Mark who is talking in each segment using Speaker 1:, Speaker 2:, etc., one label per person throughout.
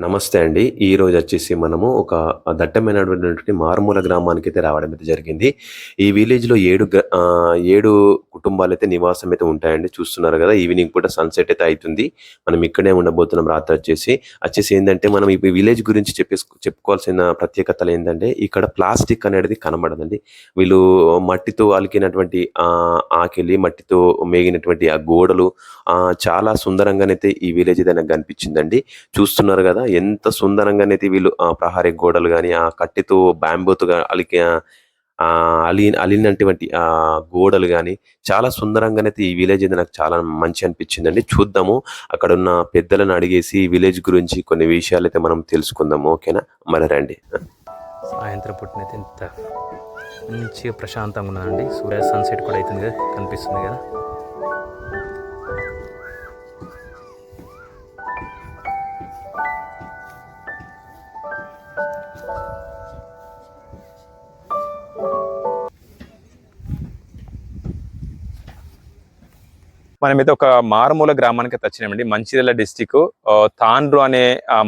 Speaker 1: నమస్తే అండి. ఈరోజు వచ్చేసి మనము ఒక దట్టమైనటువంటి మారుమూల గ్రామానికి అయితే రావడం అయితే జరిగింది. ఈ విలేజ్‌లో 7 గ ఆహ్, 7 కుటుంబాలైతే నివాసం అయితే ఉంటాయండి. చూస్తున్నారు కదా ఈవినింగ్ పూట సన్‌సెట్ అయితే అవుతుంది మనం ఇక్కడే ఉండబోతున్నాం రాత్రి వచ్చేసి. వచ్చేసి ఏంటంటే మనం ఈ విలేజ్ గురించి చెప్పేసి చెప్పుకోవాల్సిన ప్రత్యేకతలు ఏంటంటే ఇక్కడ ప్లాస్టిక్ అనేది కనబడదండి. వీళ్ళు మట్టితో అలికినటువంటి ఆకిలి ఆకెలి మట్టితో మేగినటువంటి ఆ గోడలు చాలా సుందరంగానైతే ఈ విలేజ్ అయితే నాకు కనిపించిందండి. చూస్తున్నారు కదా ఎంత సుందరంగానైతే వీళ్ళు ఆ ప్రహరీ గోడలు కానీ ఆ కట్టెతో బ్యాంబూ‌తో అలికి అలి అలినటువంటి ఆ గోడలు కానీ చాలా సుందరంగానైతే ఈ విలేజ్ అయితే నాకు చాలా మంచి అనిపించిందండి. చూద్దాము అక్కడున్న పెద్దలను అడిగేసి ఈ విలేజ్ గురించి కొన్ని విషయాలు అయితే మనం తెలుసుకుందాము. ఓకేనా? మరి రండి.
Speaker 2: సాయంత్రం పుట్టినైతే ఇంత మంచిగా ప్రశాంతంగా ఉన్నదండి సూర్య సన్సెట్ కూడా అవుతుంది కదా కనిపిస్తుంది కదా మనమైతే ఒక మారుమూల గ్రామానికి వచ్చినామండి. మంచిర్యాల డిస్టిక్ తాండ్రు అనే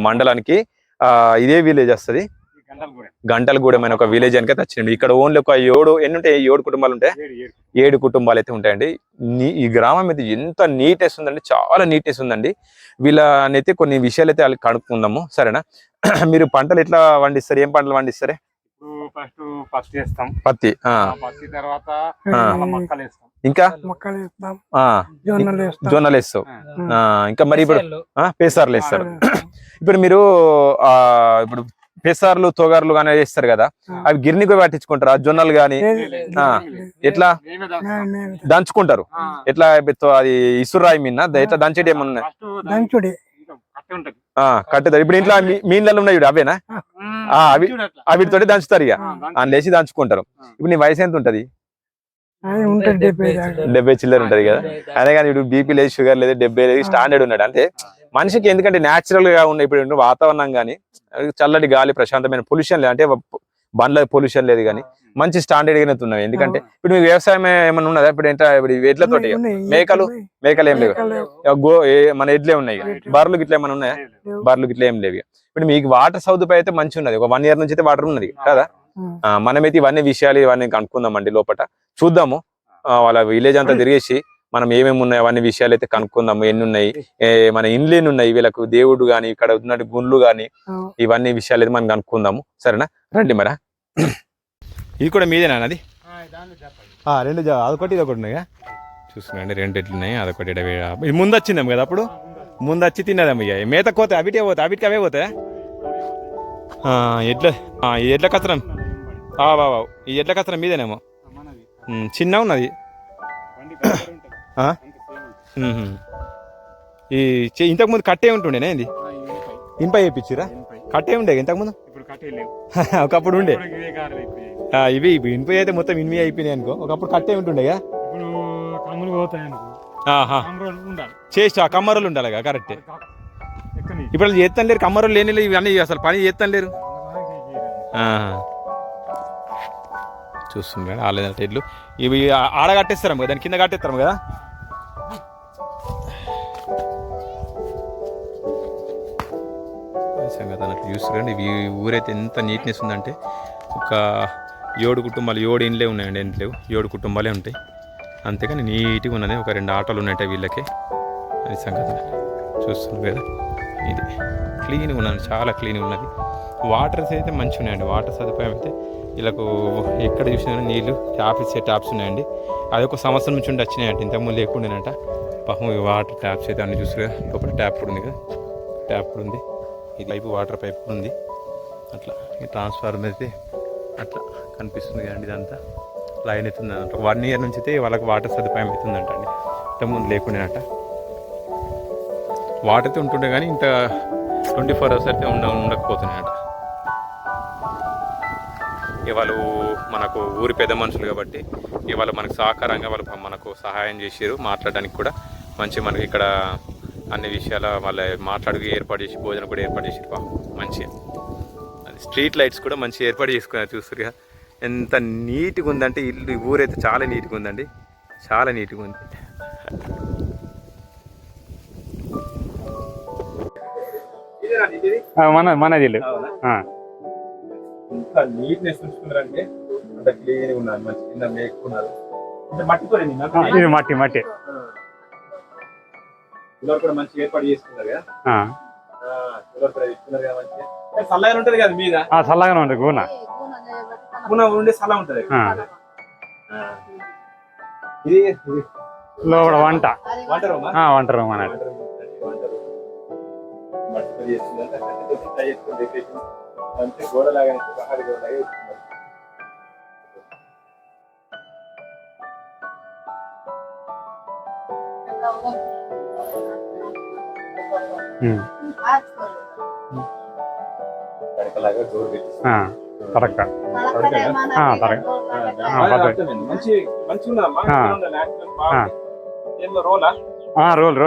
Speaker 2: మండలానికి ఆ, ఇదే విలేజ్ వస్తుంది. గంటలగూడెం అనే ఒక విలేజ్ అని అయితే వచ్చింది. ఇక్కడ ఓన్లీ ఒక ఏడు ఎన్ని ఉంటాయి ఏడు కుటుంబాలు ఉంటాయి? ఏడు కుటుంబాలు. అయితే ఉంటాయండి. ఈ గ్రామం అయితే ఎంత నీట్నెస్ ఉందండి చాలా నీట్నెస్ ఉందండి వీళ్ళనైతే కొన్ని విషయాలు అయితే వాళ్ళకి కనుక్కుందాము. సరేనా? మీరు పంటలు ఎట్లా పండిస్తారు ఏం పంటలు పండిస్తారే
Speaker 3: ఫస్ట్ పత్తి వేస్తాం.
Speaker 2: పత్తి
Speaker 3: పత్తి తర్వాత మొక్కలు వేస్తాం.
Speaker 2: ఇంకా?
Speaker 4: మొక్కలు వేస్తాం.
Speaker 2: ఆ,
Speaker 4: జొన్నలు వేస్తాం.
Speaker 2: ఇంకా మరి ఇప్పుడు ఆ, పేసార్లు వేస్తారు.
Speaker 4: వేస్తాం.
Speaker 2: ఇప్పుడు మీరు ఆ ఇప్పుడు పెసార్లు తొగార్లు కానీ వేస్తారు కదా అవి గిర్నికి పట్టించుకుంటారు? ఆ జొన్నలు గాని ఎట్లా? దంచుకుంటారు. ఎట్లా అది ఇసురాయి మిన్న ఎట్లా దంచేటి ఏమన్నా
Speaker 3: కట్టె ఉంటది.
Speaker 2: ఆ కట్టుతారు ఇప్పుడు ఇంట్లో మీ- మీ ఇళ్ళలో ఉన్నాయి అవేనా? అవి-. అవిటితోటి దంచుతారు ఇక.
Speaker 3: ఆ, దానికి
Speaker 2: ఆ లేచి దంచుకుంటారు. ఇప్పుడు నీ వయసు ఎంత ఉంటది?
Speaker 4: డెబ్బై
Speaker 2: చిల్లర. ఉంటది కదా. అదే కానీ ఇప్పుడు బీపీ లేదు షుగర్ లేదు డెబ్బై లేదు స్టాండర్డ్ ఉన్నాడు. అంటే మనిషికి ఎందుకంటే న్యాచురల్గా ఉన్న ఇప్పుడు ఉన్న వాతావరణం కానీ చల్లటి గాలి ప్రశాంతమైన పొల్యూషన్ లేదు. అంటే బండ్ల పొల్యూషన్ లేదు కానీ మంచి స్టాండర్డ్ గానే ఉన్నాయి ఎందుకంటే ఇప్పుడు మీకు వ్యవసాయం ఏమైనా ఉన్నదా? ఇప్పుడు ఏంటో ఇప్పుడు?
Speaker 4: ఉన్నాయి,
Speaker 2: మేకలు? మేకలు ఏం లేవు. గో ఏ- మన ఎడ్లే ఉన్నాయి. బర్రెలు గిట్ల ఏమైనా ఉన్నాయా. బర్రెలు గిట్ల ఏం లేవు. ఇప్పుడు మీకు వాటర్ సదుపాయం అయితే మంచి ఉన్నది. ఒక వన్ ఇయర్ నుంచి అయితే వాటర్ ఉన్నది కదా? మనమైతే ఇవన్నీ విషయాలు ఇవన్నీ కనుక్కుందామండి లోపల చూద్దాము. వాళ్ళ విలేజ్ అంతా తిరిగేసి మనం ఏమేమి ఉన్నాయి? అవన్నీ విషయాలు అయితే కనుక్కుందాము. ఎన్ని ఉన్నాయి? ఏ, మన ఇండ్లు ఎన్ని ఉన్నాయి? వీళ్ళకు దేవుడు గాని ఇక్కడ ఉన్నట్టు గుండ్లు గాని. ఇవన్నీ విషయాలు అయితే మనం కనుక్కుందాము. సరేనా? రండి మరా. ఇది కూడా మీదేనా అది. రెండు అదొకటి ఇది ఒకటి ఉన్నాయి చూస్తున్నాండి రెండు ఎట్లు ఉన్నాయి? అదొకటి ఇది ముందు వచ్చిందాం కదా అప్పుడు? ముందు వచ్చి తిన్నదాం ఇక. మేత కోతే అవిటే పోతాయి అవిటికి అవే పోతాయా? ఎడ్ల ఎడ్ల కత్తరం వా. ఈ ఎడ్ల కత్తరం మీదేనేమో? చిన్న ఉన్నది. ఈ ఇంతకుముందు కట్టే ఉంటుండేనా
Speaker 3: ఎనపై,
Speaker 2: ఇంపై వేయించిరా. కట్టే ఉండే ఇంతకుముందు ఒకప్పుడు ఉండే.
Speaker 3: ఇవే
Speaker 2: ఇనుపై అయితే మొత్తం ఇన్వి అయిపోయినాయి అనుకో. ఒకప్పుడు కట్టే ఉంటుండేగా
Speaker 3: ఇప్పుడు కమ్ములు పోతాయి అనుకో. ఉండాలి.
Speaker 2: చేసి ఆ కమ్మరోలు ఉండాలిగా కరెక్టే ఇప్పుడు చేస్తాను లేరు కమ్మరోలు లేని ఇవన్నీ అసలు పని చేస్తాను లేరు. చూస్తున్నాడు ఆలేదంటే ఇట్లు ఇవి ఆడ కట్టేస్తాం కదా దాని కింద కట్టేస్తాం కదా? సంగతి అన్నట్టు చూస్తున్నాండి ఇవి ఈ ఊరైతే ఎంత నీట్నెస్ ఉందంటే ఒక ఏడు కుటుంబాలు ఏడు ఇండ్లే ఉన్నాయండి ఏం లేవు. ఏడు కుటుంబాలే ఉంటాయి. అంతేకాని నీట్గా ఉన్నది. ఒక రెండు ఆటోలు ఉన్నాయంటే వీళ్ళకి. అది సంగతి. చూస్తున్నారు కదా? ఇది క్లీన్గా ఉన్నది. చాలా క్లీన్గా ఉన్నది. వాటర్స్ అయితే మంచిగా ఉన్నాయండి. వాటర్ సదుపాయం అయితే వీళ్ళకు ఎక్కడ చూసినా నీళ్ళు ట్యాప్ ఇచ్చే ట్యాప్స్ ఉన్నాయండి. అది ఒక సంవత్సరం నుంచి ఉండి వచ్చినాయంట. ఇంతకుముందు లేకుండానంట. పాపం ఈ వాటర్ ట్యాప్స్ అయితే అన్ని చూసారు లోపల ట్యాప్ కూడా ఉంది కదా? ట్యాప్ కూడా ఉంది. ఈ పైపు వాటర్ పైప్ కూడా ఉంది. అట్లా ఈ ట్రాన్స్ఫార్మర్ అయితే అట్లా. కనిపిస్తుంది కదండి ఇదంతా. లైన్ అవుతుంది అంట వన్ ఇయర్ నుంచి అయితే వాళ్ళకి వాటర్ సదుపాయం అవుతుందంట అండి. ఇంతకుముందు లేకుండానట. వాటర్ అయితే ఉంటుండే కానీ ఇంత ట్వంటీ ఫోర్ అవర్స్ అయితే ఉండ ఉండకపోతున్నాయట ఇక వాళ్ళు మనకు ఊరి పెద్ద మనుషులు కాబట్టి ఇవాళ మనకు సహకారంగా వాళ్ళు మనకు సహాయం చేసారు మాట్లాడడానికి కూడా మంచి మనకి ఇక్కడ అన్ని విషయాల వాళ్ళ మాట్లాడుకు ఏర్పాటు చేసి భోజనం కూడా ఏర్పాటు చేసారు పాపం మంచిగా. అది స్ట్రీట్ లైట్స్ కూడా మంచి ఏర్పాటు చేసుకున్నారు చూస్తారు ఎంత నీట్గా ఉందంటే ఇల్లు ఊరైతే చాలా నీట్గా ఉందండి. చాలా నీట్గా ఉంది.
Speaker 3: మన మన ఇల్లు.
Speaker 2: అవునా?
Speaker 3: ఆ.
Speaker 2: ఇంత నీట్నెస్ ఉంచుకున్నారంటే అంత క్లీన్ ఉన్నారు మంచి కింద మేకున్నారు
Speaker 3: ఇది మట్టి మట్టి.
Speaker 2: ఇలా కూడా మంచి ఏర్పాటు చేసుకున్నారు కదా?
Speaker 3: ఆ.
Speaker 2: కూలర్ కూడా ఇస్తున్నారు కదా మంచిగా. ఉంటది కదా మీద?
Speaker 3: ఆ, చల్లగానే ఉంటుంది గూన
Speaker 2: పున ఉండే చల్ల ఉంటది. ఇది
Speaker 3: లోపల వంట.
Speaker 2: వంట రూమా?
Speaker 3: వంట రూమ్ అన్నట్టు.
Speaker 2: గోడలాగా డోర్ పెట్టి బాగుంది. ఏందో రోలా?
Speaker 3: ఆ, రోల్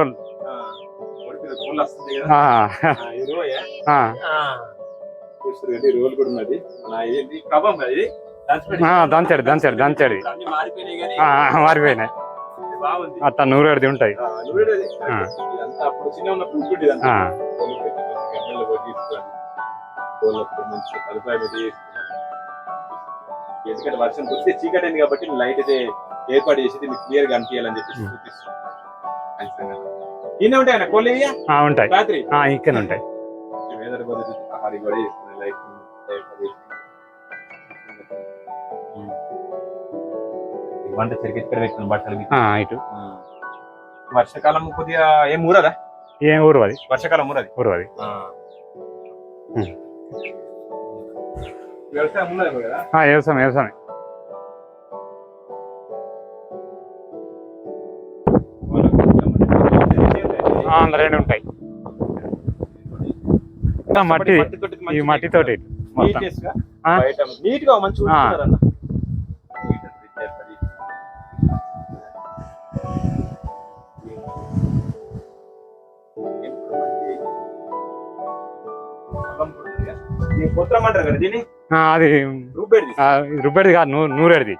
Speaker 3: దంచాడు దంచాడు దంచాడు
Speaker 2: మారిపోయినాయి
Speaker 3: అట్లా నూరేడిది ఉంటాయి.
Speaker 2: చిన్న ఎందుకంటే వర్షం వస్తే చీకటి అయింది కాబట్టి లైట్ అయితే ఏర్పాటు చేసి మీకు క్లియర్గా అనిపించాలని
Speaker 3: ఉం.
Speaker 2: చూపిస్తున్నాను. ఖచ్చితంగా. ఈయనే ఉంటాయి కోళ్ళు ఇయ్య?
Speaker 3: ఆ, ఉంటాయి.
Speaker 2: రాత్రి?
Speaker 3: ఆ, ఇక్కడ ఉంటాయి.
Speaker 2: వేదర్ బదులు ఆహారి కూడా వంట సరిగ్గా ఇక్కడ పెట్టిన బట్టలు
Speaker 3: ఆ, ఇటు.
Speaker 2: వర్షాకాలం కొద్దిగా ఏం ఊరదా?
Speaker 3: ఏం ఊరు అది?
Speaker 2: వర్షాకాలం ఊరది?
Speaker 3: ఊరు అది.
Speaker 2: వ్యవసాయం
Speaker 3: వ్యవసాయం రెండు ఉంటాయి. మట్టి ఈ మట్టితోటి?
Speaker 2: నీట్గా పొత్రం అంటారు కదా దీన్ని?
Speaker 3: అది రుబ్బేది కాదు నూరేడిది.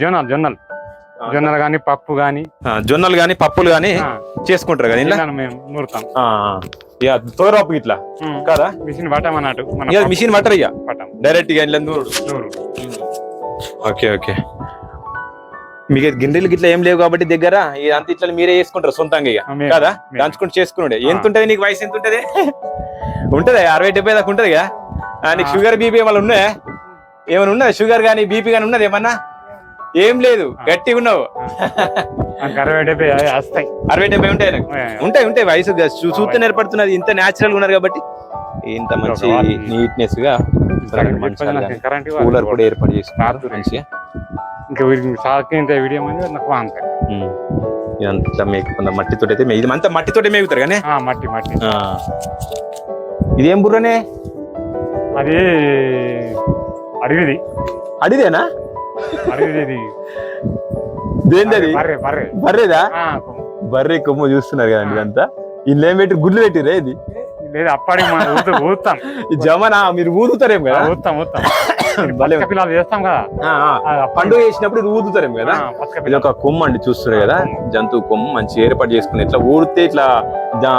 Speaker 3: జొన్నలు జొన్నలు. జొన్నలు కానీ పప్పు కానీ
Speaker 2: జొన్నలు గాని పప్పులు గాని చేసుకుంటారు కదా ఇలా
Speaker 3: మేము నూరుతాం.
Speaker 2: ఇక తోరాపు ఇట్లా. కదా?
Speaker 3: మిషన్ పట్టమన్నట్టు మన
Speaker 2: ఇక మిషన్ పట్టరు ఇక?
Speaker 3: పట్టం.
Speaker 2: డైరెక్ట్గా ఇలా నూరుడు
Speaker 3: నూరు.
Speaker 2: Okay okay. మీకు గిన్నెలు గిట్ల ఏం లేవు కాబట్టి దగ్గర ఇదంతా ఇట్లా మీరే చేసుకుంటారు సొంతంగా ఇక. కదా. దంచుకుంటూ చేసుకున్నాడే ఎంత ఉంటది నీకు వయసు ఎంత ఉంటది? ఉంటది అరవై డెబ్బై దాకా ఉంటది ఆ, నీకు. షుగర్ బీపీ ఏమైనా ఉన్నాయా? ఏమైనా ఉన్నదా షుగర్ కానీ బీపీ కానీ ఉన్నది ఏమన్నా? ఏం లేదు గట్టిగా ఉన్నావు.
Speaker 3: అరవై డెబ్బై వస్తాయి.
Speaker 2: అరవై డెబ్బై ఉంటాయి. ఉంటాయి ఉంటాయి. వయసు చూస్తే ఏర్పడుతున్నది. ఇంత న్యాచురల్ ఉన్నారు కాబట్టి ఇంత మంచి నీట్నెస్గా
Speaker 3: కరెంట్
Speaker 2: కూలర్ కూడా ఏర్పాటు చేసుకున్నారు మంచిగా. ఇదంతా మేకుకున్న మట్టితోటి అయితే ఇది అంతా మట్టితోటే మేగుతారు కానీ?
Speaker 3: మట్టి మట్టి.
Speaker 2: ఇదేం బుర్రనే?
Speaker 3: అది అడవిది.
Speaker 2: అడిదేనా
Speaker 3: అడవిది ఇది
Speaker 2: దేందది
Speaker 3: బర్రె బర్రె.
Speaker 2: బర్రేదా?
Speaker 3: ఆ,
Speaker 2: బర్రె కొమ్ము చూస్తున్నారు కదండి ఇదంతా. ఇల్లు ఏం పెట్టి గుడ్లు పెట్టిరే ఇది?
Speaker 3: లేదు అప్పటికి మనం ఊత-
Speaker 2: జమనా మీరు ఊదుతారేం కదా?
Speaker 3: ఊతాం ఊతాం పిల్లలు చేస్తాం కదా.
Speaker 2: పండుగ చేసినప్పుడు ఊదుతారేం కదా? ఇది ఒక కొమ్ము అండి చూస్తున్నారు కదా? జంతువు కొమ్ము మంచి ఏర్పాటు చేసుకుని ఇట్లా ఊడితే ఇట్లా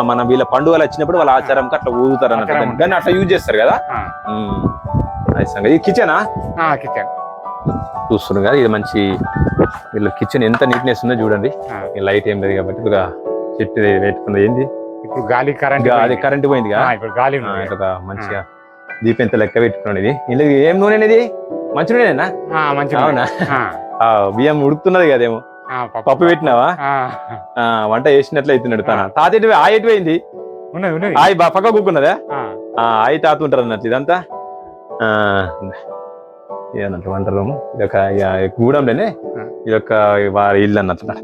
Speaker 2: మన వీళ్ళ పండుగలు వచ్చినప్పుడు వాళ్ళ ఆచారంకి అట్లా ఊదుతారు అన్నట్టు.
Speaker 3: ఆచారం
Speaker 2: దాన్ని అట్లా యూజ్ చేస్తారు కదా. ఇది కిచెనా?
Speaker 3: ఆ, కిచెన్.
Speaker 2: చూస్తున్నారు కదా ఇది మంచి వీళ్ళ కిచెన్ ఎంత నీట్నెస్ ఉందో చూడండి. లైట్ ఏం లేదు కాబట్టి చెట్టు పెట్టుకుంది ఏంది?
Speaker 3: ఇప్పుడు గాలి కరెంట్
Speaker 2: అది కరెంట్ పోయింది కదా?
Speaker 3: ఇప్పుడు గాలి
Speaker 2: మంచిగా దీపం ఎంత లెక్క పెట్టుకున్నాడు ఇది? ఇందులో ఏం నూనె ఇది మంచి నూనెనా
Speaker 3: ఆ, మంచిగా
Speaker 2: అవునా? బియ్యం ఉడుకుతున్నది కదేమో
Speaker 3: పప్పు.
Speaker 2: పెట్టినావా? వంట చేసినట్లు అవుతున్నాడు తన. తాత ఎటు ఆ ఎటు పోయింది ఆయి పక్క కూకున్నదా? ఆయి తాత ఉంటారు అన్నట్లు ఇదంతా? ఆ, ఇదేనంట వంట రూమ్? ఇది ఒక గూడెంలోనే. ఇది ఒక వారి ఇల్లు అన్నట్లు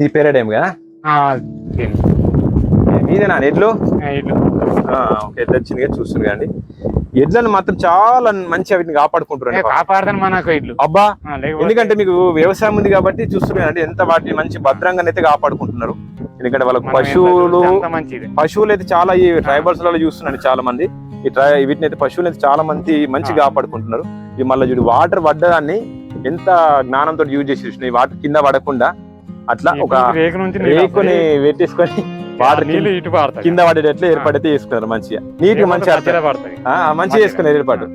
Speaker 2: ఈ పేరేడేం కదా. మీదేనా? ఎడ్లు? ఒక ఎడ్లు. వచ్చింది కదా చూస్తుంది కండి ఎడ్లను మాత్రం చాలా మంచిగా వీటిని కాపాడుకుంటున్నారు
Speaker 3: కాపాడతాను మనకు ఇల్లు
Speaker 2: అబ్బా ఎందుకంటే మీకు వ్యవసాయం ఉంది కాబట్టి చూస్తున్నారు ఎంత వాటిని మంచి భద్రంగా అయితే కాపాడుకుంటున్నారు. ఎందుకంటే వాళ్ళకి పశువులు పశువులు అయితే చాలా ఈ ట్రైబల్స్లలో చూస్తున్నాను చాలా మంది. ఈ ట్రై వీటిని అయితే పశువులు అయితే చాలా మంది మంచిగా కాపాడుకుంటున్నారు. ఇది మళ్ళీ చూడు వాటర్ పడ్డదాన్ని ఎంత జ్ఞానంతో యూజ్ చేసి ఈ వాటర్ కింద పడకుండా అట్లా ఒక
Speaker 3: రేకు నుంచి
Speaker 2: రేకుని పెట్టేసుకొని వాటర్
Speaker 3: నీళ్ళు ఇటు పారుతాయి.
Speaker 2: కింద పడేటట్లు ఏర్పడితే చేసుకున్నారు మంచిగా. నీట్గా మంచిగా
Speaker 3: పడతాయి
Speaker 2: మంచిగా చేసుకున్నారు ఏర్పాటు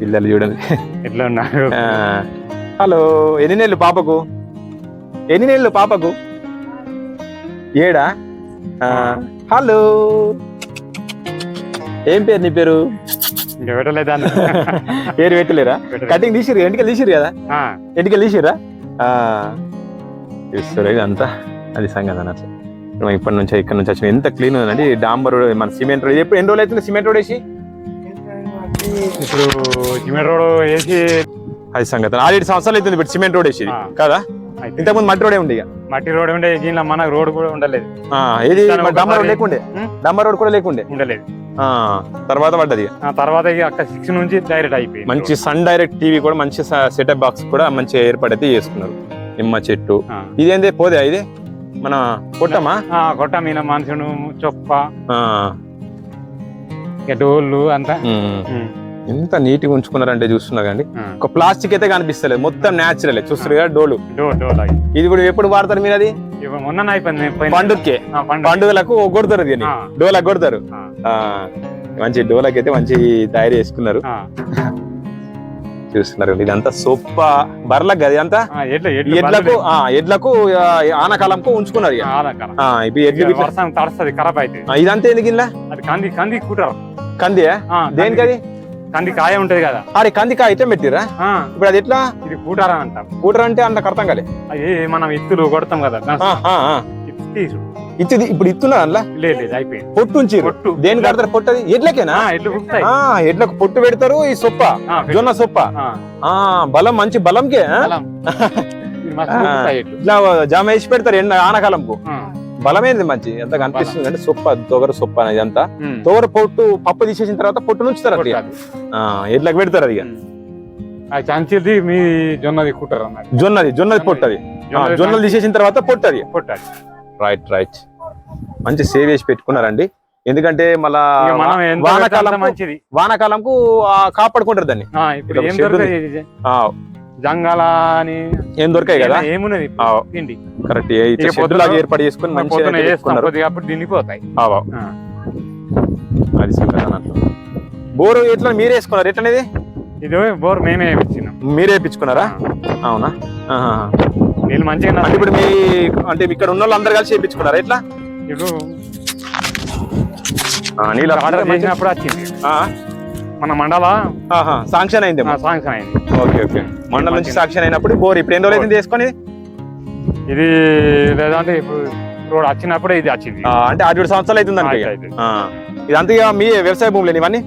Speaker 2: పిల్లలు చూడండి.
Speaker 3: ఎట్లా ఉన్నారు?
Speaker 2: హలో ఎన్ని నెలలు పాపకు? ఎన్ని నెలలు పాపకు? ఏడా? హలో. ఏం పేరు నీ పేరు?
Speaker 3: పెట్టలేదా
Speaker 2: పేరు పెట్టలేరా? కటింగ్ తీసిరు ఎంటికలు తీసిరు కదా? ఎంటికలు తీసిరా తీస్తారు ఇదంతా అది సంగతి అన్నట్లు. మనం ఇప్పటి నుంచి ఇక్కడ నుంచి వచ్చిన ఎంత క్లీన్ ఉందండి డాంబర్ రోడ్ మన సిమెంట్ రోడ్. ఎప్పుడు ఎన్ని రోజులు అవుతుంది సిమెంట్ రోడ్ వేసి?
Speaker 3: ఇప్పుడు సిమెంట్ రోడ్ వేసి
Speaker 2: అది సంగతి. ఆరేడు సంవత్సరాలు అవుతుంది ఇప్పుడు సిమెంట్ రోడ్ వేసి. కదా? ఇంతకుముందు మట్టి రోడే ఇక.
Speaker 3: మట్టి రోడ్ ఉండే. దీనిలో మనకు రోడ్ కూడా ఉండలేదు.
Speaker 2: ఏది? డాంబర్ రోడ్ లేకుండే? డాంబర్ రోడ్ కూడా లేకుండే?
Speaker 3: ఉండలేదు.
Speaker 2: తర్వాత పడ్డది
Speaker 3: తర్వాత అక్కడ సిక్స్ నుంచి డైరెక్ట్ అయిపోయింది.
Speaker 2: మంచి సన్ డైరెక్ట్ టీవీ కూడా మంచి సెటప్ బాక్స్ కూడా మంచి ఏర్పడైతే చేసుకున్నారు. నిమ్మ చెట్టు. ఇదేందే? పోదే ఇది? మన పొట్టమా
Speaker 3: ఆ, కొట్ట మీన మనుషుడు చొప్ప డోళ్ళు అంతా.
Speaker 2: ఎంత నీట్గా ఉంచుకున్నారంటే చూస్తున్నారు
Speaker 3: ఆ.
Speaker 2: ఒక ప్లాస్టిక్ అయితే కనిపిస్తలేదు. మొత్తం న్యాచురల్. చూస్తారు కదా డోలు. ఇది కూడా ఎప్పుడు వాడతారు మీరు అది?
Speaker 3: మొన్న
Speaker 2: పండుగకే. పండుగలకు కొడతారు దీన్ని. డోలకు కొడతారు. మంచి డోలకి అయితే మంచి తయారు చేసుకున్నారు. చూస్తున్నారు ఇదంతా సొప్ప బర్లకు కదా ఇదంతా ఎడ్లకు ఎడ్లకు ఆనకాలంకు ఉంచుకున్నారు ఇప్పుడు ఎడ్లు
Speaker 3: తడుస్తుంది ఖరాబ్ అయితే
Speaker 2: ఇదంతా ఎందుకు ఇలా
Speaker 3: కంది కంది కుటర్.
Speaker 2: కంది దేనికి అది?
Speaker 3: కంది కాయ ఉంటది కదా.
Speaker 2: అరే కంది ఐటమ్ పెట్టిరా?
Speaker 3: ఆ.
Speaker 2: ఇప్పుడు అది ఎట్లా?
Speaker 3: ఇది కూటార అంటాం
Speaker 2: కూటర్ అంటే అంత అర్థం కాలే.
Speaker 3: అది మనం ఇత్తులు కొడతాం కదా.
Speaker 2: ఆ, ఆ, ఆ.
Speaker 3: ఇత్తు తీసు
Speaker 2: ఇచ్చి ఇప్పుడు ఇస్తున్నారు అందులో?
Speaker 3: లేదు లేదు అయిపోయింది.
Speaker 2: పొట్టు ఉంచి
Speaker 3: పొట్టు.
Speaker 2: దేనికి కడతారు? పొట్టు అది ఎడ్లకేనా?
Speaker 3: ఆ, ఎడ్లు పుట్టుతాయి
Speaker 2: ఆ ఎడ్లకు పొట్టు పెడతారు ఈ సొప్ప.
Speaker 3: ఆ, పెట్టు.
Speaker 2: జొన్న సొప్ప.
Speaker 3: ఆ,
Speaker 2: ఆ బలం మంచి బలంకే ఆ?
Speaker 3: బలం. ఇది మస్తు
Speaker 2: ఆ.
Speaker 3: పుట్టుతాయి ఎడ్లు.
Speaker 2: ఇట్లా జామ వేసి పెడతారు ఎండ ఆనకాలంకు.
Speaker 3: ఆ,
Speaker 2: బలమేంది మంచి? ఎంత కనిపిస్తుంది అంటే సొప్ప తొగర సొప్ప అనేది అంతా.
Speaker 3: ఉమ్.
Speaker 2: తొగర పొట్టు పప్పు తీసేసిన తర్వాత పొట్టు నుంచుతారు. ఆ, ఎడ్లకు పెడతారు అది ఇక.
Speaker 3: ఆ చంచిది మీ జొన్నది కుట్టరు
Speaker 2: జొన్నది జొన్నది పొట్టది. ఆ, జొన్నలు తీసేసిన తర్వాత పొట్టది.
Speaker 3: కొట్టాలి
Speaker 2: రైట్ రైట్ మంచి సేవ్ చేసి పెట్టుకున్నారండి. ఎందుకంటే మళ్ళా వానాకాలం
Speaker 3: మంచిది.
Speaker 2: వానాకాలంకు కాపాడుకుంటారు దాన్ని. ఇక్కడ
Speaker 3: ఏం
Speaker 2: దొరకాయి కదా?
Speaker 3: ఏమున్నది. తిండి.
Speaker 2: కరెక్ట్ షెడ్ లాగా ఏర్పాటు చేసుకుని మంచిగా. ఆ. అది అన్నట్లు బోరు ఎట్లా మీరే వేసుకున్నారు? ఎట్లనేది?
Speaker 3: ఇది బోర్ మేమే ఇచ్చినాం
Speaker 2: మీరే వేయించుకున్నారా అవునా.
Speaker 3: నీళ్ళు మంచిగా
Speaker 2: అంటే ఇప్పుడు మీ అంటే ఇక్కడ ఉన్న వాళ్ళు అందరు కలిసి వేయించుకున్నారా ఎట్లా
Speaker 3: ఇప్పుడు
Speaker 2: నీళ్ళు
Speaker 3: ఆర్డర్ చేసినప్పుడు వచ్చింది. మన మండల
Speaker 2: ఆహా, శాంక్షన్ అయింది
Speaker 3: సాంక్షన్ అయింది.
Speaker 2: Okay okay. మండలం నుంచి శాంక్షన్ అయినప్పుడు బోర్ ఇప్పుడు ఎన్ని రోజులు తీసుకొని
Speaker 3: ఇది లేదంటే ఇప్పుడు రోడ్ వచ్చినప్పుడే ఇది వచ్చింది.
Speaker 2: అంటే ఆరు సంవత్సరాలు అవుతుంది ఇదంతా మీ వ్యవసాయ భూములు. ఇవన్నీ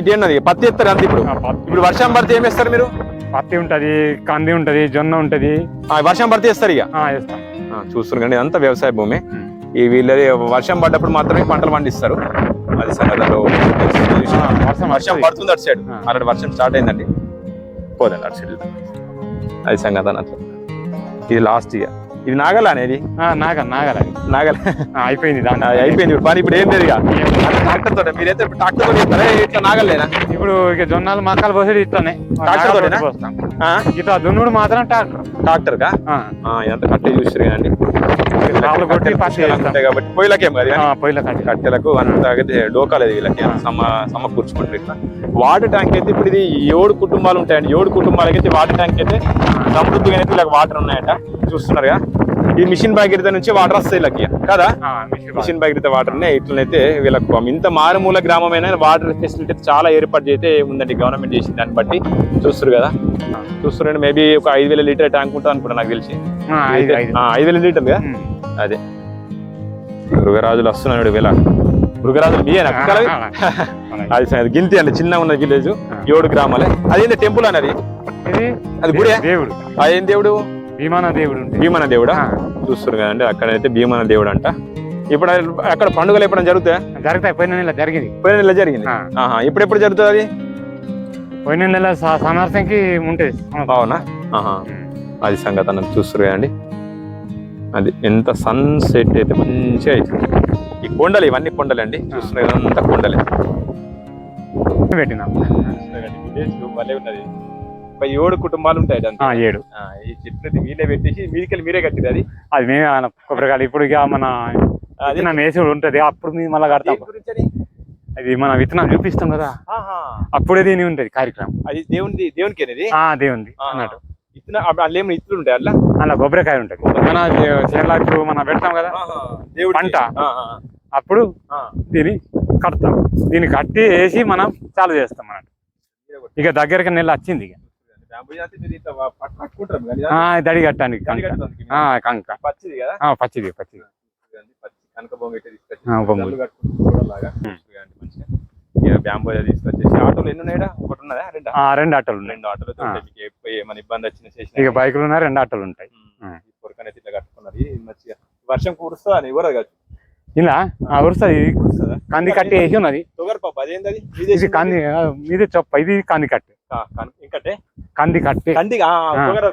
Speaker 2: ఇది అన్నది పత్తి ఎత్తారు అంత ఇప్పుడు. ఇప్పుడు వర్షం పడితే ఏం వేస్తారు మీరు?
Speaker 3: పత్తి ఉంటది కంది ఉంటది జొన్న ఉంటది.
Speaker 2: వర్షం పడితే వేస్తారు ఇక? కానీ ఇదంతా వ్యవసాయ భూమి. ఈ వీళ్ళది వర్షం పడ్డప్పుడు మాత్రమే పంటలు పండిస్తారు. అది సంగతిలో
Speaker 3: వర్షం
Speaker 2: వర్షం. పడుతుంది అటు సైడ్. ఆల్రెడీ వర్షం స్టార్ట్ అయిందండి. పోదండి అటు సైడ్. అది సంగతి అన్నట్లు. ఇది లాస్ట్ ఇక ఇది నాగల అనేది?
Speaker 3: ఆ, నాగ నాగల.
Speaker 2: నాగల.
Speaker 3: అయిపోయింది దాని.
Speaker 2: అయిపోయింది. ఇప్పుడు పని ఇప్పుడు ఏం లేదు ట్రాక్టర్ తోట మీరైతే ట్రాక్టర్ తోటి చేస్తారా? ఇట్లా నాగలేనా?
Speaker 3: ఇప్పుడు ఇక జొన్నలు మక్కలు పోసేది ఇట్లానే.
Speaker 2: ట్రాక్టర్ తోటేనా?
Speaker 3: పోస్తాం? ఇట్లా దున్నుడు మాత్రం ట్రాక్టర్.
Speaker 2: ట్రాక్టర్ కా ఇదంతా కట్టే చూసారు కాబట్టి పొయ్యిలకేం కాదు
Speaker 3: పొయ్యిల కట్టి
Speaker 2: కట్టెలకు అంత డోకాలేదు వీళ్ళకి సమ సమకూర్చుకుంటారు ఇట్లా. వాటర్ ట్యాంక్ అయితే ఇప్పుడు ఇది ఏడు కుటుంబాలు ఉంటాయండి. ఏడు కుటుంబాలకి అయితే వాటర్ ట్యాంక్ అయితే సమృద్ధిగా అయితే వీళ్ళకి వాటర్ ఉన్నాయట. చూస్తున్నారుగా? ఈ మిషన్ భగీరథ నుంచి వాటర్ వస్తాయి వీళ్ళకి కదా?
Speaker 3: మిషన్
Speaker 2: భగీరథ. వాటర్ ఉన్నాయి ఇట్లనైతే వీళ్ళకి పాపం ఇంత మారుమూల గ్రామమైన వాటర్ ఫెసిలిటీ చాలా ఏర్పాటు అయితే ఉందండి. గవర్నమెంట్ చేసిన దాన్ని బట్టి. చూస్తారు కదా? చూస్తున్నారండి మేబీ ఒక ఐదు వేల లీటర్ ట్యాంక్ ఉంటుంది అనుకుంటా నాకు తెలిసి.
Speaker 3: ఐదు
Speaker 2: వేల లీటర్ కదా. అదే. మృగరాజులు వస్తున్నాడు వీళ్ళ. మృగరాజులు మీయేనా కుక్కలవి? అది సరే, గింతి అండి. చిన్న ఉన్న విలేజ్ ఏడు గ్రామాలే. అదేంటి టెంపుల్ అన్నది? అది గుడే?
Speaker 3: దేవుడు.
Speaker 2: అదేం దేవుడు?
Speaker 3: విమాన దేవుడు
Speaker 2: భీమన దేవుడా
Speaker 3: ఆ,
Speaker 2: చూస్తారు కదండి అక్కడైతే భీమన దేవుడు అంట ఇప్పుడు అది- అక్కడ పండుగలు ఎప్పుడైనా జరుగుతాయా?
Speaker 3: జరుగుతాయి పోయిన నెల జరిగింది.
Speaker 2: పోయిన నెల జరిగింది.
Speaker 3: ఆ,
Speaker 2: ఆహా ఇప్పుడు ఎప్పుడు జరుగుతుంది అది?
Speaker 3: పోయిన నెల సమర్థంకి ఉంటుంది.
Speaker 2: అవునా? ఆహా. అది సంగతి అన్నది చూస్తారు కదండి. అది ఎంత సన్ సెట్ అయితే మంచిగా అవుతుంది ఈ కొండలు ఇవన్నీ కొండలే అండి. చూస్తున్నారు కదా, అంతా కొండలే.
Speaker 3: పెట్టినాం?
Speaker 2: భలే ఉన్నది. ఒక ఏడు కుటుంబాలు ఉంటాయి
Speaker 3: ఆ,
Speaker 2: అంతే.
Speaker 3: ఏడు.
Speaker 2: ఆ, ఈ చెట్లు మీరే పెట్టేసి మీదికెళ్ళి మీరే కట్టింది అది?
Speaker 3: అది మేమే ఆయన కొబ్బరికాయలు ఇప్పుడు ఇక మన
Speaker 2: అది?
Speaker 3: విత్తనం వేసి ఉంటది. అప్పుడు మేము మళ్ళీ కడతాం.
Speaker 2: దేని గురించి అది?
Speaker 3: అది మన విత్తనం చూపిస్తాం కదా.
Speaker 2: ఆహా.
Speaker 3: అప్పుడే దీని ఉంటది కార్యక్రమం.
Speaker 2: అది దేవుని దేవునికి అనేది
Speaker 3: ఆ దేవుంది అన్నట్టు.
Speaker 2: ఇతన అందులో ఏమైనా ఉంటాయి అట్లా
Speaker 3: అలా కొబ్బరికాయ ఉంటది మన చేనులో ఇప్పుడు మనం పెడతాం కదా.
Speaker 2: దేవుడి
Speaker 3: పంట. అప్పుడు దీన్ని కడతాం. దీన్ని కట్టి వేసి మనం చాలు చేస్తాం అన్నట్టు. ఇక దగ్గరికి నెల వచ్చింది ఇక. దడి కట్టడానికి కంక.
Speaker 2: పచ్చిది
Speaker 3: పచ్చిది
Speaker 2: బ్యాంబో తీసుకొచ్చేసి. ఆటోలు ఎన్ని ఉన్నాయా ఒకటి ఉన్నదా? రెండా?
Speaker 3: ఆ, రెండు ఆటోలు ఉన్నాయి.
Speaker 2: రెండు ఆటోలు. మీకు ఏమైనా ఇబ్బంది వచ్చిన
Speaker 3: ఇక బైకులు ఉన్నాయి రెండు ఆటోలు ఉంటాయి.
Speaker 2: ఇట్లా ఇది మంచిగా వర్షం కురుస్తుందా అని ఎవరు కాదు
Speaker 3: ఇలా?
Speaker 2: కురుస్తుందా.
Speaker 3: కంది కట్టి వేసి ఉన్నది. ఇది కంది మీది చొప్ప. ఇది కంది కట్టి.
Speaker 2: ఇంకటే
Speaker 3: కంది కట్టి.
Speaker 2: కంది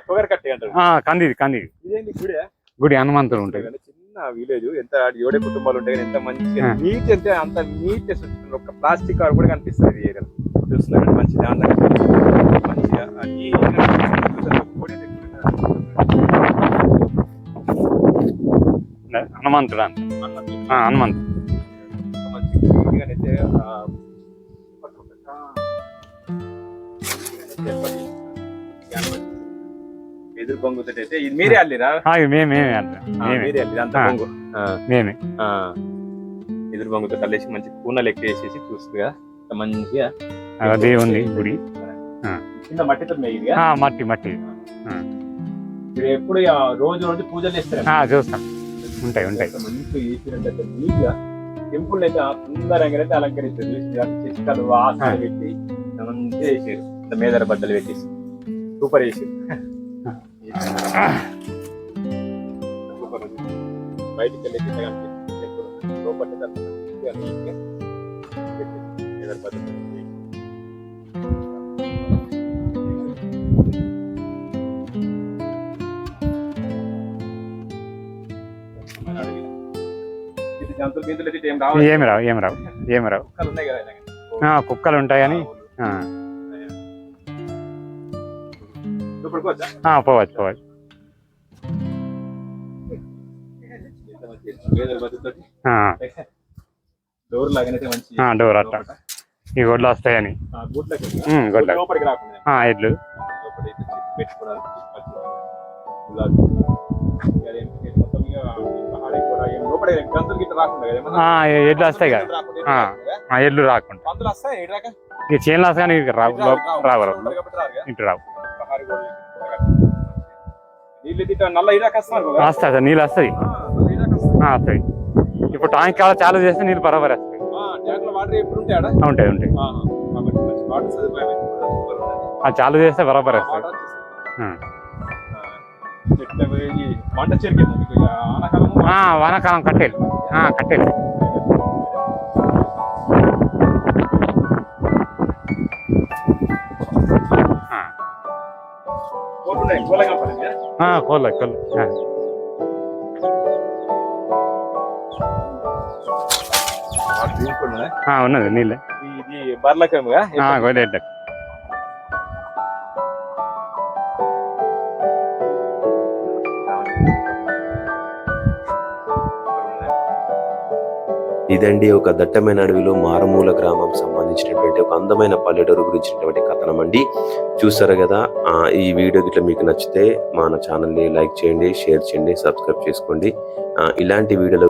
Speaker 2: తొగర కట్టి అంటారు.
Speaker 3: ఆ, కంది కంది
Speaker 2: ఇదేంటి గుడి?
Speaker 3: గుడి హనుమంతుడు ఉంటాయి
Speaker 2: చిన్న విలేజ్ ఎంత ఏడే కుటుంబాలు ఉంటాయి ఎంత మంచిగా
Speaker 3: ఆ.
Speaker 2: నీట్ అంటే అంత నీట్ ఒక ప్లాస్టిక్ కవర్ కూడా కనిపిస్తుంది ఈ ఏరియాలో. చూస్తున్నారు అందంగా మంచిగా
Speaker 3: హనుమంతుడు? హనుమంతుడు?
Speaker 2: మంచి ఎదురు బొంగుతుంటే ఇది మీరే అల్లిరా?
Speaker 3: మేమే
Speaker 2: మీరే అల్లి అంత
Speaker 3: ఆ. మేమే.
Speaker 2: ఎదురు బొంగుతో కల్లేసి మంచి కూనలు ఎక్కేసేసి చూస్తుంది కదా ఇట్లా మంచిగా
Speaker 3: అది ఉంది గుడి.
Speaker 2: కింద మట్టితో
Speaker 3: మట్టి మట్టి.
Speaker 2: మీరు ఎప్పుడు రోజు రోజు పూజలు చేస్తారు?
Speaker 3: చూస్తాం. ఉంటాయి ఉంటాయి.
Speaker 2: మంచిగా టెంపుల్ అయితే సుందరంగా అయితే అలంకరిస్తారు చిక్కలు ఆసనాలు పెట్టి. మంచిగా చేసారు మేదర బద్దలు పెట్టేసి. సూపర్ చేసారు బయటికి వెళ్ళి లోపల
Speaker 3: ఏమి రావు ఏమి రావు ఏమి రావు
Speaker 2: కుక్కలు ఉన్నాయి కదా ఆయన.
Speaker 3: ఆ, కుక్కలు ఉంటాయి కానీ
Speaker 2: ఆవులు.
Speaker 3: ఆ,
Speaker 2: లోపలికి వచ్చా?
Speaker 3: ఆ, పోవచ్చు పోవచ్చు
Speaker 2: డోర్ లాగానైతే మంచి
Speaker 3: ఆ, డోర్ అట్ట. ఈ గొడ్లు వస్తాయని
Speaker 2: ఆ,
Speaker 3: ఎడ్లు. ఎడ్లు వస్తాయి కదా.
Speaker 2: ఎడ్లు. రాకుండా.
Speaker 3: చేనులు వస్తాయి కానీ రావు రావు? ఇటు రావు.
Speaker 2: గోడలు
Speaker 3: వస్తాయి సార్ నీళ్ళు వస్తాయి.
Speaker 2: వస్తుంది.
Speaker 3: వస్తాయి. ఇప్పుడు ట్యాంక్ కావాలి చాలు చేస్తే నీళ్ళు బరాబర్ వస్తాయి.
Speaker 2: ఉంటాయా
Speaker 3: ఉంటాయి
Speaker 2: కూడా
Speaker 3: చాలు చేస్తే బరాబర్ వస్తాయి.
Speaker 2: వాటర్ వచ్చేస్తుంది.
Speaker 3: ఆ.
Speaker 2: కోళ్ళు ఉన్నాయి కోళ్ళ కంపలు ఇవి.
Speaker 3: ఆ, కోళ్ళ కోళ్ళ ఆ,
Speaker 2: వాటర్
Speaker 1: ఇదండి ఒక దట్టమైన అడవిలో మారుమూల గ్రామం సంబంధించినటువంటి ఒక అందమైన పల్లెటూరు గురించినటువంటి కథనం అండి. చూసారు కదా ఆ, ఈ వీడియో గిట్ల మీకు నచ్చితే మన ఛానల్ని లైక్ చేయండి షేర్ చేయండి సబ్స్క్రైబ్ చేసుకోండి. ఆ, ఇలాంటి వీడియోలు